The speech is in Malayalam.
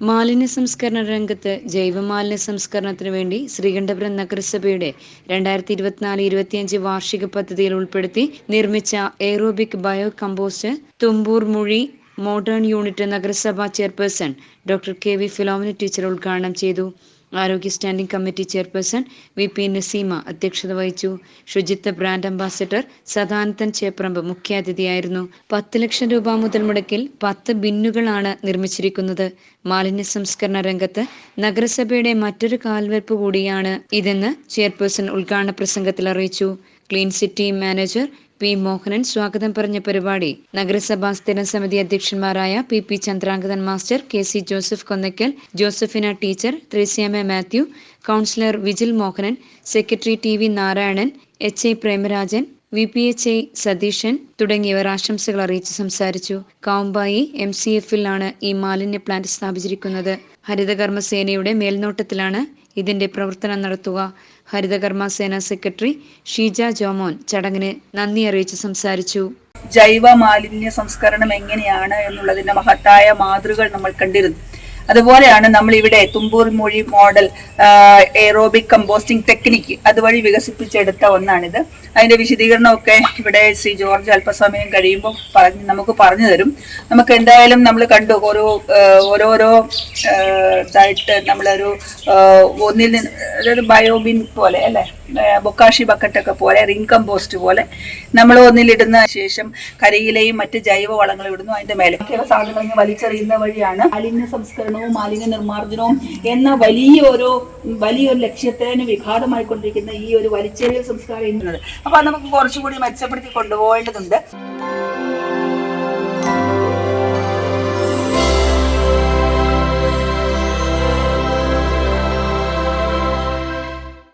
മാലിന്യ സംസ്കരണ രംഗത്ത് ജൈവമാലിന്യ സംസ്കരണത്തിന് വേണ്ടി ശ്രീകണ്ഠപുരം നഗരസഭയുടെ രണ്ടായിരത്തി ഇരുപത്തിനാല് ഇരുപത്തിയഞ്ച് വാർഷിക പദ്ധതിയിൽ ഉൾപ്പെടുത്തി നിർമ്മിച്ച aerobic bio compost Thumboormuzhi modern unit നഗരസഭാ chairperson doctor K V Philomina teacher ഉദ്ഘാടനം ചെയ്തു. ആരോഗ്യ standing committee chairperson V P Naseema അധ്യക്ഷത വഹിച്ചു. ശുചിത്വ ബ്രാൻഡ് അംബാസിഡർ സദാനന്ദൻ ചേപ്രമ്പ് മുഖ്യാതിഥിയായിരുന്നു. പത്ത് ലക്ഷം രൂപ മുതൽ മുടക്കിൽ പത്ത് ബിന്നുകളാണ് നിർമ്മിച്ചിരിക്കുന്നത്. മാലിന്യ സംസ്കരണ രംഗത്ത് നഗരസഭയുടെ മറ്റൊരു കാൽവെപ്പ് കൂടിയാണ് ഇതെന്ന് ചെയർപേഴ്സൺ ഉദ്ഘാടന പ്രസംഗത്തിൽ അറിയിച്ചു. Clean city manager P Mohanan സ്വാഗതം പറഞ്ഞ പരിപാടി. നഗരസഭാ സ്ഥിര സമിതി അധ്യക്ഷന്മാരായ P P Chandrangathan master K C Joseph Konnakkal Josephina teacher Threasiamma Mathew councillor Vijil Mohanan secretary T V Narayanan H A Premarajan V P H I Satheesan തുടങ്ങിയവർ ആശംസകൾ അറിയിച്ച് സംസാരിച്ചു. കാവുമ്പായി എം സി എഫിലാണ് ഈ മാലിന്യ പ്ലാന്റ് സ്ഥാപിച്ചിരിക്കുന്നത്. ഹരിതകർമ്മ സേനയുടെ മേൽനോട്ടത്തിലാണ് ഇതിന്റെ പ്രവർത്തനം നടത്തുക. ഹരിതകർമ്മ സേന സെക്രട്ടറി ഷീജ ജോമോൻ ചടങ്ങിന് നന്ദി അറിയിച്ച് സംസാരിച്ചു. ജൈവ മാലിന്യ സംസ്കരണം എങ്ങനെയാണ് എന്നുള്ളതിന്റെ മഹത്തായ മാതൃകൾ നമ്മൾ കണ്ടിരുന്നു. അതുപോലെയാണ് നമ്മൾ ഇവിടെ തുമ്പൂർ മൊഴി മോഡൽ എയറോബിക് കമ്പോസ്റ്റിംഗ് ടെക്നിക്ക് അതുവഴി വികസിപ്പിച്ചെടുത്ത ഒന്നാണിത്. അതിന്റെ വിശദീകരണമൊക്കെ ഇവിടെ ശ്രീ ജോർജ് അല്പസമയം കഴിയുമ്പോൾ പറഞ്ഞ് നമുക്ക് പറഞ്ഞു തരും. നമുക്ക് എന്തായാലും നമ്മൾ കണ്ടു ഓരോ ഓരോരോ ഇതായിട്ട് നമ്മളൊരു ഒന്നിൽ നിന്ന് അതായത് ബയോബിൻ പോലെ അല്ലെ? ബൊക്കാഷി ബക്കറ്റൊക്കെ പോലെ റിംഗ് കമ്പോസ്റ്റ് പോലെ നമ്മൾ ഒന്നിലിടുന്ന ശേഷം കരിയിലയും മറ്റ് ജൈവ വളങ്ങളും ഇടുന്നു അതിന്റെ മേലെ. സാധനങ്ങൾ വലിച്ചെറിയുന്ന വഴിയാണ് മാലിന്യ സംസ്കരണവും മാലിന്യ നിർമ്മാർജനവും എന്ന വലിയ ഒരു വലിയൊരു ലക്ഷ്യത്തിന് വിഘാതമായിക്കൊണ്ടിരിക്കുന്ന ഈ ഒരു വലിച്ചെറിയ സംസ്കാരം അപ്പൊ അത് നമുക്ക് കുറച്ചുകൂടി മെച്ചപ്പെടുത്തി കൊണ്ടുപോകേണ്ടതുണ്ട്.